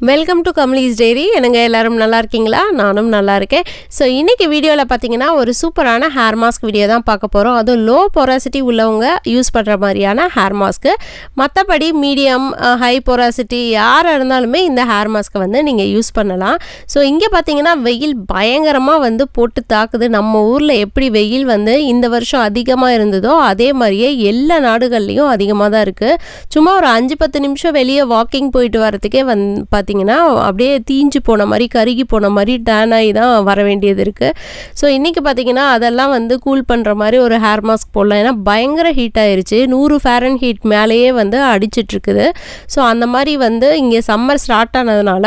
Welcome to Kamlee's dairy எனக்கு எல்லோரும் நல்லா இருக்கீங்களா? நானும் நல்லா இருக்கேன். ஸோ இன்றைக்கி வீடியோவில் பார்த்தீங்கன்னா ஒரு சூப்பரான ஹேர் மாஸ்க் வீடியோ தான் பார்க்க போகிறோம் அதுவும் லோ பொராசிட்டி உள்ளவங்க யூஸ் பண்ணுற மாதிரியான ஹேர் மாஸ்க்கு மற்றபடி மீடியம் ஹை பொராசிட்டி யாராக இருந்தாலுமே இந்த ஹேர் மாஸ்க்கை வந்து நீங்கள் யூஸ் பண்ணலாம். ஸோ இங்கே பார்த்தீங்கன்னா வெயில் பயங்கரமாக வந்து போட்டு தாக்குது. நம்ம ஊரில் எப்படி வெயில் வந்து இந்த வருஷம் அதிகமாக இருந்ததோ அதே மாதிரியே எல்லா நாடுகள்லேயும் அதிகமாக தான் இருக்குது சும்மா ஒரு அஞ்சு பத்து நிமிஷம் வெளியே வாக்கிங் போயிட்டு வரதுக்கே வந் பார்த்தீங்கன்னா அப்படியே தீஞ்சு போன மாதிரி கருகி போன மாதிரி டேன் ஆகி தான் வர வேண்டியது இருக்குது ஸோ இன்றைக்கி பார்த்தீங்கன்னா அதெல்லாம் வந்து கூல் பண்ணுற மாதிரி ஒரு ஹேர் மாஸ்க் போடலாம். ஏன்னா பயங்கர ஹீட் ஆயிருச்சு. நூறு ஃபேரன் ஹீட் மேலேயே வந்து அடிச்சிட்ருக்குது ஸோ அந்த மாதிரி வந்து இங்கே சம்மர் ஸ்டார்ட் ஆனதுனால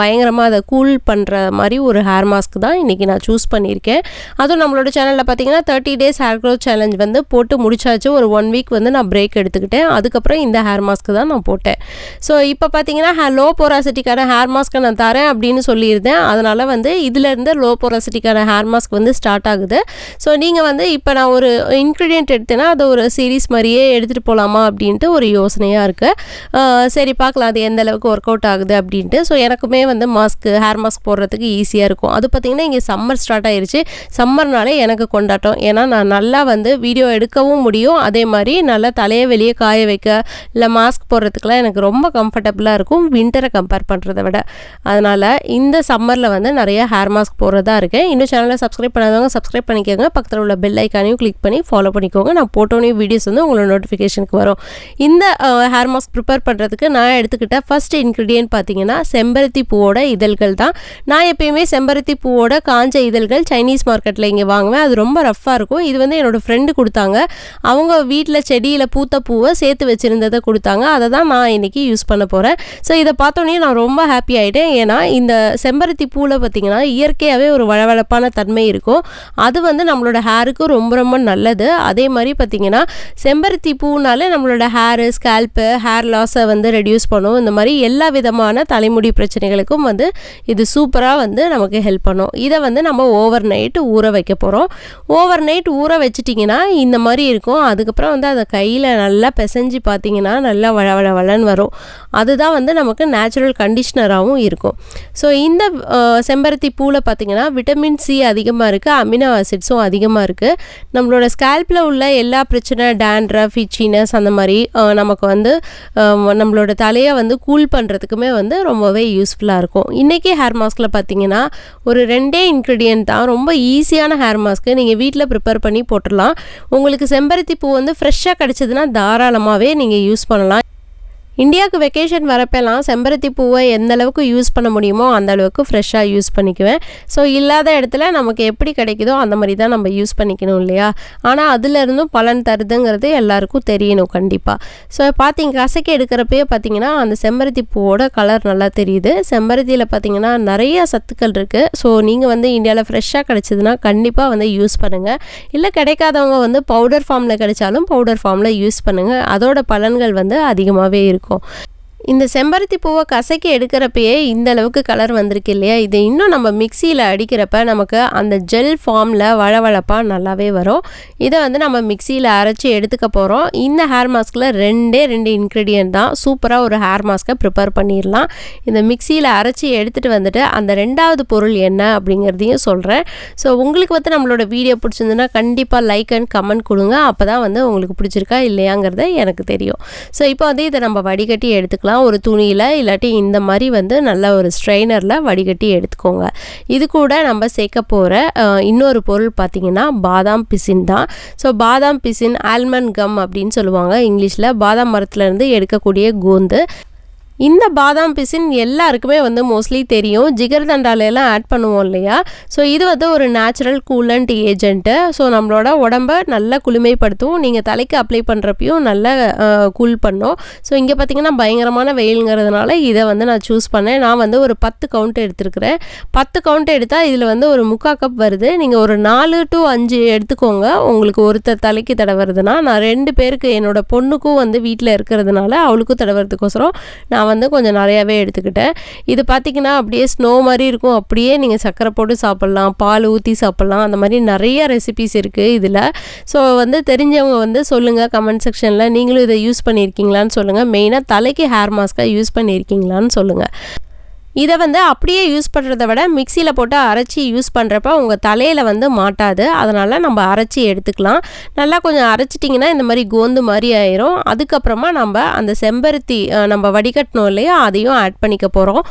பயங்கரமாக அதை கூல் பண்ணுற மாதிரி ஒரு ஹேர் மாஸ்க் தான் இன்றைக்கி நான் சூஸ் பண்ணியிருக்கேன். அதுவும் நம்மளோட சேனலில் பார்த்தீங்கன்னா thirty days hair growth challenge வந்து போட்டு முடிச்சாச்சு. ஒரு ஒன் வீக் வந்து நான் பிரேக் எடுத்துக்கிட்டேன். அதுக்கப்புறம் இந்த ஹேர் மாஸ்க் தான் நான் போட்டேன். ஸோ இப்போ பார்த்தீங்கன்னா லோ லோ போராசிட்டிக்கான ஹேர் மாஸ்க்கை நான் தரேன் அப்படின்னு சொல்லியிருந்தேன். அதனால் வந்து இதிலேருந்து லோ போராசிட்டிக்கான ஹேர் மாஸ்க் வந்து ஸ்டார்ட் ஆகுது. ஸோ நீங்கள் வந்து இப்போ நான் ஒரு இன்க்ரீடியன்ட் எடுத்தேன்னா அது ஒரு சீரீஸ் மாதிரியே எடுத்துகிட்டு போகலாமா அப்படின்ட்டு ஒரு யோசனையாக இருக்குது சரி பார்க்கலாம். அது எந்த அளவுக்கு ஒர்க் அவுட் ஆகுது அப்படின்ட்டு. ஸோ எனக்குமே வந்து மாஸ்க்கு ஹேர் மாஸ்க் போடுறதுக்கு ஈஸியாக இருக்கும். அது பார்த்திங்கன்னா இங்கே சம்மர் ஸ்டார்ட் ஆயிடுச்சு சம்மர்னாலே எனக்கு கொண்டாட்டம். ஏன்னா நான் நல்லா வந்து வீடியோ எடுக்கவும் முடியும். அதே மாதிரி நல்லா தலையை வெளியே காய வைக்க இல்லை மாஸ்க் போடுறதுக்குலாம் எனக்கு ரொம்ப கம்ஃபர்டபுளாக இருக்கும். வின்டரை கம்பேர் பண்ணுறதை விட. அதனால் இந்த சம்மரில் வந்து நிறைய ஹேர் மாஸ்க் போடுறதா இருக்கேன். இன்னும் சேனலை சப்ஸ்கிரைப் பண்ணாதவங்க சப்ஸ்கிரைப் பண்ணிக்கோங்க. பக்கத்தில் உள்ள பெல் ஐக்கானையும் கிளிக் பண்ணி ஃபாலோ பண்ணிக்கோங்க. நான் போட்டோனையும் வீடியோஸ் வந்து உங்களோட நோட்டிஃபிகேஷனுக்கு வரும். இந்த ஹேர் மாஸ்க் ப்ரிப்பேர் பண்ணுறதுக்கு நான் எடுத்துக்கிட்ட ஃபஸ்ட் இன்க்ரீடியன்ட் பார்த்தீங்கன்னா செம்பருத்தி பூவோட இதழ்கள் தான். நான் எப்பயுமே செம்பருத்தி பூவோட காஞ்ச இதழ்கள் சைனீஸ் மார்க்கெட்டில் இங்கே வாங்குவேன். அது ரொம்ப ரஃப்பாக இருக்கும். இது வந்து என்னோடய ஃப்ரெண்டு கொடுத்தாங்க. அவங்க வீட்டில் செடியில் பூத்த பூவை சேர்த்து வச்சுருந்ததை கொடுத்தாங்க. அதை தான் நான் இன்றைக்கி யூஸ் பண்ண போகிறேன் ஸோ இதை பார்த்தோன்னே நான் ரொம்ப ஹாப்பி ஆகிட்டேன் ஏன்னா இந்த செம்பருத்தி பூவில் பார்த்திங்கன்னா இயற்கையாகவே ஒரு வளவளப்பான தன்மை இருக்கும். அது வந்து நம்மளோட ஹேருக்கு ரொம்ப ரொம்ப நல்லது. அதே மாதிரி பார்த்திங்கன்னா செம்பருத்தி பூனாலே நம்மளோட ஹேரு ஸ்கேல்ப்பு ஹேர் லாஸை வந்து ரெடியூஸ் பண்ணும். இந்த மாதிரி எல்லா விதமான தலைமுடி பிரச்சனைகளுக்கும் வந்து இது சூப்பராக வந்து நமக்கு ஹெல்ப் பண்ணும். இதை வந்து நம்ம ஓவர் நைட்டு ஊற வைக்க போகிறோம் ஓவர் நைட் ஊற வச்சிட்டிங்கன்னா இந்த மாதிரி இருக்கும். அதுக்கப்புறம் வந்து அதை கையில் நல்லா பிசைஞ்சு பார்த்திங்கன்னா நல்லா வள வள வளன்னு வரும். அதுதான் வந்து நமக்கு நேச்சுரல் கண்டிஷ்னராகவும் இருக்கும். ஸோ இந்த செம்பருத்தி பூவில் பார்த்திங்கன்னா விட்டமின் சி அதிகமாக இருக்குது அமினோ ஆசிட்ஸும் அதிகமாக இருக்குது நம்மளோட ஸ்கேல்பில் உள்ள எல்லா பிரச்சனை டேண்ட்ரஃப் இச்சினஸ் அந்த மாதிரி நமக்கு வந்து நம்மளோட தலையை வந்து கூல் பண்ணுறதுக்குமே வந்து ரொம்பவே யூஸ்ஃபுல்லாக இருக்கும். இன்றைக்கி ஹேர் மாஸ்கில் பார்த்தீங்கன்னா ஒரு ரெண்டே இன்க்ரீடியன்ட் தான் ரொம்ப ஈஸியான ஹேர் மாஸ்க்கு நீங்கள் வீட்டில் ப்ரிப்பேர் பண்ணி போட்டுடலாம். உங்களுக்கு செம்பருத்தி பூ வந்து ஃப்ரெஷ்ஷாக கிடச்சதுன்னா தாராளமாகவே நீங்கள் யூஸ் பண்ணலாம். இந்தியாவுக்கு வெக்கேஷன் வரப்பெல்லாம் செம்பருத்தி பூவை எந்த அளவுக்கு யூஸ் பண்ண முடியுமோ அந்த அளவுக்கு ஃப்ரெஷ்ஷாக யூஸ் பண்ணிக்குவேன். ஸோ இல்லாத இடத்துல நமக்கு எப்படி கிடைக்குதோ அந்த மாதிரி தான் நம்ம யூஸ் பண்ணிக்கணும் இல்லையா? ஆனால் அதுலேருந்தும் பலன் தருதுங்கிறது எல்லாருக்கும் தெரியணும் கண்டிப்பாக ஸோ பார்த்தீங்க கசக்கி எடுக்கிறப்பயே பார்த்தீங்கன்னா அந்த செம்பருத்தி பூவோட கலர் நல்லா தெரியுது. செம்பருத்தியில் பார்த்தீங்கன்னா நிறைய சத்துக்கள் இருக்குது ஸோ நீங்கள் வந்து இந்தியாவில் ஃப்ரெஷ்ஷாக கிடச்சிதுன்னா கண்டிப்பாக வந்து யூஸ் பண்ணுங்கள் இல்லை கிடைக்காதவங்க வந்து பவுடர் ஃபார்மில் கிடைச்சாலும் பவுடர் ஃபார்மில் யூஸ் பண்ணுங்கள் அதோட பலன்கள் வந்து அதிகமாகவே இருக்கும். இருக்கும் இந்த செம்பருத்தி பூவை கசக்கி எடுக்கிறப்பயே இந்த அளவுக்கு கலர் வந்திருக்கு இல்லையா? இது இன்னும் நம்ம மிக்சியில் அடிக்கிறப்ப நமக்கு அந்த ஜெல் ஃபார்மில் வளவளப்பாக நல்லாவே வரும். இதை வந்து நம்ம மிக்சியில் அரைச்சி எடுத்துக்க போகிறோம் இந்த ஹேர் மாஸ்கில் ரெண்டே ரெண்டு இன்க்ரீடியன்ட் தான் சூப்பராக ஒரு ஹேர் மாஸ்க்கை ப்ரிப்பேர் பண்ணிடலாம். இந்த மிக்சியில் அரைச்சி எடுத்துகிட்டு வந்துட்டு அந்த ரெண்டாவது பொருள் என்ன அப்படிங்கிறதையும் சொல்கிறேன் ஸோ உங்களுக்கு வந்து நம்மளோட வீடியோ பிடிச்சிருந்துன்னா கண்டிப்பாக லைக் அண்ட் கமெண்ட் கொடுங்க. அப்போ தான் வந்து உங்களுக்கு பிடிச்சிருக்கா இல்லையாங்கிறத எனக்கு தெரியும். ஸோ இப்போ வந்து இதை நம்ம வடிகட்டி எடுத்துக்கலாம். எடுத்துக்கலாம் ஒரு துணியில் இல்லாட்டி இந்த மாதிரி வந்து நல்ல ஒரு ஸ்ட்ரெயினரில் வடிகட்டி எடுத்துக்கோங்க. இது கூட நம்ம சேர்க்க போகிற இன்னொரு பொருள் பார்த்திங்கன்னா பாதாம் பிசின் தான். ஸோ பாதாம் பிசின் ஆல்மண்ட் கம் அப்படின்னு சொல்லுவாங்க. இங்கிலீஷில் பாதாம் மரத்துலேருந்து எடுக்கக்கூடிய கோந்து. இந்த பாதாம் பிசின் எல்லாருக்குமே வந்து மோஸ்ட்லி தெரியும். ஜிகர்தண்டாலையெல்லாம் ஆட் பண்ணுவோம் இல்லையா? ஸோ இது வந்து ஒரு நேச்சுரல் கூலண்ட் ஏஜென்ட்டு ஸோ நம்மளோட உடம்ப நல்லா குளுமைப்படுத்தும். நீங்கள் தலைக்கு அப்ளை பண்ணுறப்பையும் நல்லா கூல் பண்ணும். ஸோ இங்கே பார்த்தீங்கன்னா பயங்கரமான வெயிலுங்கிறதுனால இதை வந்து நான் சூஸ் பண்ணேன். நான் வந்து ஒரு பத்து கவுண்ட் எடுத்துருக்கிறேன். பத்து கவுண்ட் எடுத்தால் இதில் வந்து ஒரு முக்கா கப் வருது. நீங்கள் ஒரு நாலு டு அஞ்சு எடுத்துக்கோங்க. உங்களுக்கு ஒருத்தர் தலைக்கு தடவுறதுனா நான் ரெண்டு பேருக்கு என்னோடய பொண்ணுக்கும் வந்து வீட்டில் இருக்கிறதுனால அவளுக்கும் தடவுறதுக்கோசரம் நான் வந்து கொஞ்சம் நிறையாவே எடுத்துக்கிட்டேன். இது பார்த்திங்கன்னா அப்படியே ஸ்னோ மாதிரி இருக்கும். அப்படியே நீங்கள் சர்க்கரை போட்டு சாப்பிட்லாம் பால் ஊற்றி சாப்பிட்லாம். அந்த மாதிரி நிறைய ரெசிபிஸ் இருக்குது இதில். ஸோ வந்து தெரிஞ்சவங்க வந்து சொல்லுங்கள் கமெண்ட் செக்ஷனில் நீங்களும் இதை யூஸ் பண்ணியிருக்கீங்களான்னு சொல்லுங்கள் மெயினாக தலைக்கு ஹேர் மாஸ்க்காக யூஸ் பண்ணியிருக்கீங்களான்னு சொல்லுங்கள் இதை வந்து அப்படியே யூஸ் பண்ணுறத விட மிக்சியில் போட்டு அரைச்சி யூஸ் பண்ணுறப்ப உங்கள் தலையில் வந்து மாட்டாது. அதனால் நம்ம அரைச்சி எடுத்துக்கலாம். நல்லா கொஞ்சம் அரைச்சிட்டிங்கன்னா இந்த மாதிரி கோந்து மாதிரி ஆயிரும். அதுக்கப்புறமா நம்ம அந்த செம்பருத்தி நம்ம வடிகட்டணும் இல்லையோ அதையும் ஆட் பண்ணிக்க போகிறோம்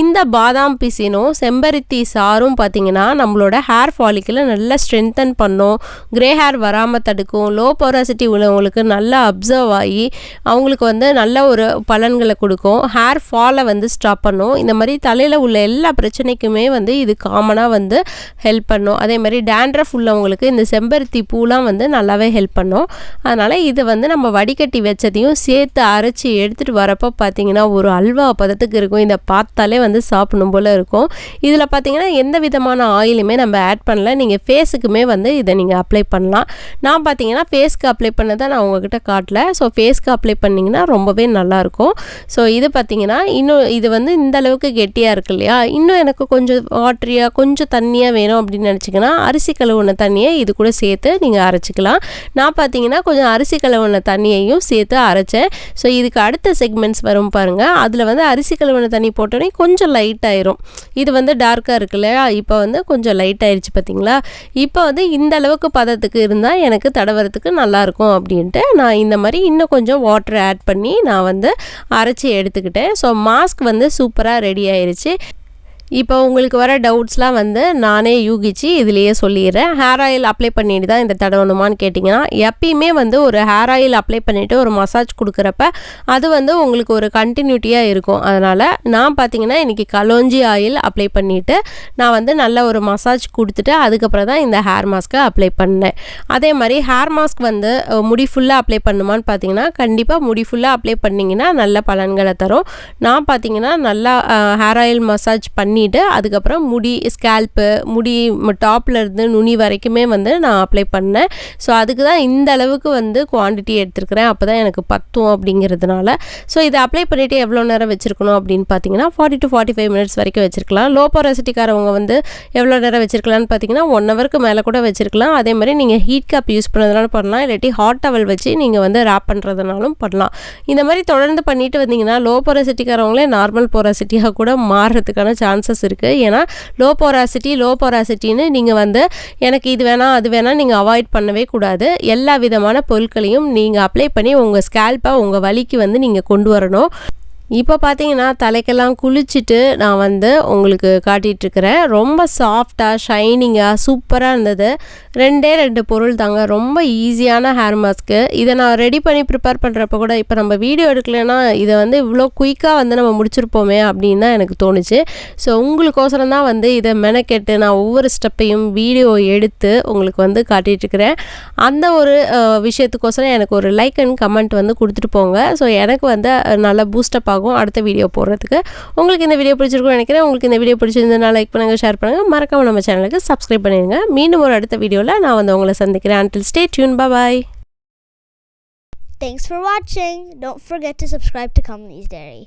இந்த பாதாம் பிசினும் செம்பருத்தி சாரும் பார்த்திங்கன்னா நம்மளோட ஹேர் ஃபாலிக்கில் நல்லா ஸ்ட்ரென்தன் பண்ணும். க்ரே ஹேர் வராமல் தடுக்கும். லோ பொராசிட்டி உள்ளவங்களுக்கு நல்லா அப்சர்வ் ஆகி அவங்களுக்கு வந்து நல்ல ஒரு பலன்களை கொடுக்கும். ஹேர் ஃபாலை வந்து ஸ்டாப் பண்ணும். இந்த மாதிரி தலையில் உள்ள எல்லா பிரச்சனைக்குமே வந்து இது காமனாக வந்து ஹெல்ப் பண்ணும். அதே மாதிரி டேண்ட்ரஃப் உள்ளவங்களுக்கு இந்த செம்பருத்தி பூலாம் வந்து நல்லாவே ஹெல்ப் பண்ணும். அதனால் இதை வந்து நம்ம வடிகட்டி வச்சதையும் சேர்த்து அரைச்சி எடுத்துகிட்டு வரப்போ பார்த்தீங்கன்னா ஒரு அல்வா பதத்துக்கு இருக்கும். இதை பார்த்தாலே வந்து சாப்பிடணும் போல் இருக்கும். இதில் பார்த்தீங்கன்னா எந்த விதமான ஆயிலுமே நம்ம ஆட் பண்ணல. நீங்கள் ஃபேஸுக்குமே வந்து இதை நீங்கள் அப்ளை பண்ணலாம். நான் பார்த்தீங்கன்னா ஃபேஸ்க்கு அப்ளை பண்ணதை நான் உங்ககிட்ட காட்டல. ஸோ ஃபேஸ்க்கு அப்ளை பண்ணிங்கன்னா ரொம்பவே நல்லாயிருக்கும் ஸோ இது பார்த்தீங்கன்னா இன்னும் இது வந்து இந்த அளவுக்கு கெட்டியாக இருக்கு இல்லையா? இன்னும் எனக்கு கொஞ்சம் வாட்டரியாக கொஞ்சம் தண்ணியாக வேணும் அப்படின்னு நினச்சிங்கன்னா அரிசி கழுவுன தண்ணியை இது கூட சேர்த்து நீங்கள் அரைச்சிக்கலாம். நான் பார்த்தீங்கன்னா கொஞ்சம் அரிசி கழுவுன தண்ணியையும் சேர்த்து அரைச்சேன். ஸோ இதுக்கு அடுத்த செக்மெண்ட்ஸ் வரும் பாருங்கள் அதில் வந்து அரிசி கழுவுன தண்ணி போட்டோன்னே கொஞ்சம் லைட் ஆயிரும். இது வந்து டார்க்காக இருக்கு இல்லையா? இப்போ வந்து கொஞ்சம் லைட் ஆயிடுச்சு பார்த்தீங்களா இப்போ வந்து இந்த அளவுக்கு பதத்துக்கு இருந்தால் எனக்கு தடவறதுக்கு நல்லாயிருக்கும் அப்படின்ட்டு நான் இந்த மாதிரி இன்னும் கொஞ்சம் வாட்டர் ஆட் பண்ணி நான் வந்து அரைச்சி எடுத்துக்கிட்டேன். ஸோ மாஸ்க் வந்து சூப்பராக ரெடி ஆயிருச்சு இப்போ உங்களுக்கு வர டவுட்ஸ்லாம் வந்து நானே யூகிச்சு இதுலேயே சொல்லிடுறேன். ஹேர் ஆயில் அப்ளை பண்ணிட்டு தான் இந்த தடவணுமான்னு கேட்டிங்கன்னா எப்பயுமே வந்து ஒரு ஹேர் ஆயில் அப்ளை பண்ணிவிட்டு ஒரு மசாஜ் கொடுக்குறப்ப அது வந்து உங்களுக்கு ஒரு கண்டினியூட்டியாக இருக்கும். அதனால் நான் பார்த்தீங்கன்னா இன்றைக்கி கலோஞ்சி ஆயில் அப்ளை பண்ணிவிட்டு நான் வந்து நல்ல ஒரு மசாஜ் கொடுத்துட்டு அதுக்கப்புறம் தான் இந்த ஹேர் மாஸ்க்கை அப்ளை பண்ணேன். அதே மாதிரி ஹேர் மாஸ்க் வந்து முடி ஃபுல்லாக அப்ளை பண்ணுமான்னு பார்த்தீங்கன்னா கண்டிப்பாக முடி ஃபுல்லாக அப்ளை பண்ணிங்கன்னா நல்ல பலன்களை தரும். நான் பார்த்தீங்கன்னா நல்லா ஹேர் ஆயில் மசாஜ் பண்ணி பண்ணிவிட்டு அதுக்கப்புறம் முடி ஸ்கேல்ப்பு முடி டாப்பில் இருந்து நுனி வரைக்குமே வந்து நான் அப்ளை பண்ணேன். ஸோ அதுக்கு தான் இந்த அளவுக்கு வந்து குவாண்டிட்டி எடுத்துருக்கிறேன். அப்போ தான் எனக்கு பத்தும் அப்படிங்கிறதுனால. ஸோ இதை அப்ளை பண்ணிவிட்டு எவ்வளோ நேரம் வச்சுருக்கணும் அப்படின்னு பார்த்தீங்கன்னா forty to forty five minutes வரைக்கும் வச்சுருக்கலாம். லோ பொராசிட்டிக்காரவங்க வந்து எவ்வளோ நேரம் வச்சுருக்கலாம்னு பார்த்தீங்கன்னா ஒன் ஹவருக்கு மேலே கூட வச்சுருக்கலாம். அதே மாதிரி நீங்கள் ஹீட் கப் யூஸ் பண்ணுறதுனால பண்ணலாம். இல்லாட்டி ஹாட் டவல் வச்சு நீங்கள் வந்து ரேப் பண்ணுறதுனாலும் பண்ணலாம். இந்த மாதிரி தொடர்ந்து பண்ணிட்டு வந்தீங்கன்னா லோ பொராசிட்டிக்காரவங்களே நார்மல் பொராசிட்டியாக கூட மாறுறதுக்கான சான்ஸ் சான்சஸ் இருக்குது ஏன்னா லோ பொராசிட்டி லோ பொராசிட்டின்னு நீங்கள் வந்து எனக்கு இது வேணாம் அது வேணாம் நீங்கள் அவாய்ட் பண்ணவே கூடாது. எல்லா விதமான பொருட்களையும் நீங்கள் அப்ளை பண்ணி உங்கள் ஸ்கேல்பை உங்கள் வலிக்கு வந்து நீங்கள் கொண்டு வரணும். இப்போ பார்த்தீங்கன்னா தலைக்கெல்லாம் குளிச்சுட்டு நான் வந்து உங்களுக்கு காட்டிகிட்ருக்கிறேன் ரொம்ப சாஃப்டாக ஷைனிங்காக சூப்பராக இருந்தது. ரெண்டே ரெண்டு பொருள் தாங்க. ரொம்ப ஈஸியான ஹேர் மாஸ்க்கு இதை நான் ரெடி பண்ணி ப்ரிப்பேர் பண்ணுறப்ப கூட இப்போ நம்ம வீடியோ எடுக்கலைன்னா இதை வந்து இவ்வளோ குயிக்காக வந்து நம்ம முடிச்சிருப்போமே அப்படின்னு தான் எனக்கு தோணுச்சு. ஸோ உங்களுக்கோசரம் தான் வந்து இதை மெனக்கெட்டு நான் ஒவ்வொரு ஸ்டெப்பையும் வீடியோ எடுத்து உங்களுக்கு வந்து காட்டிகிட்ருக்கிறேன் அந்த ஒரு விஷயத்துக்கோசரம் எனக்கு ஒரு லைக் அண்ட் கமெண்ட் வந்து கொடுத்துட்டு போங்க. ஸோ எனக்கு வந்து அஹ், நல்லா பூஸ்டப் ஆகும். அடுத்த வீடியோ போடுறதுக்கு. உங்களுக்கு இந்த வீடியோ பிடிச்சிருக்கும்னு நினைக்கிறேன். உங்களுக்கு இந்த வீடியோ பிடிச்சிருந்ததுனால லைக் பண்ணுங்கள் ஷேர் பண்ணுங்கள் மறக்காம நம்ம சேனலுக்கு சப்ஸ்கிரைப் பண்ணிடுங்க. மீண்டும் ஒரு அடுத்த வீடியோவில் நான் வந்து உங்களை சந்திக்கிறேன். Until stay tuned bye bye. Thanks for watching. Don't forget to subscribe to Comedy's Dairy.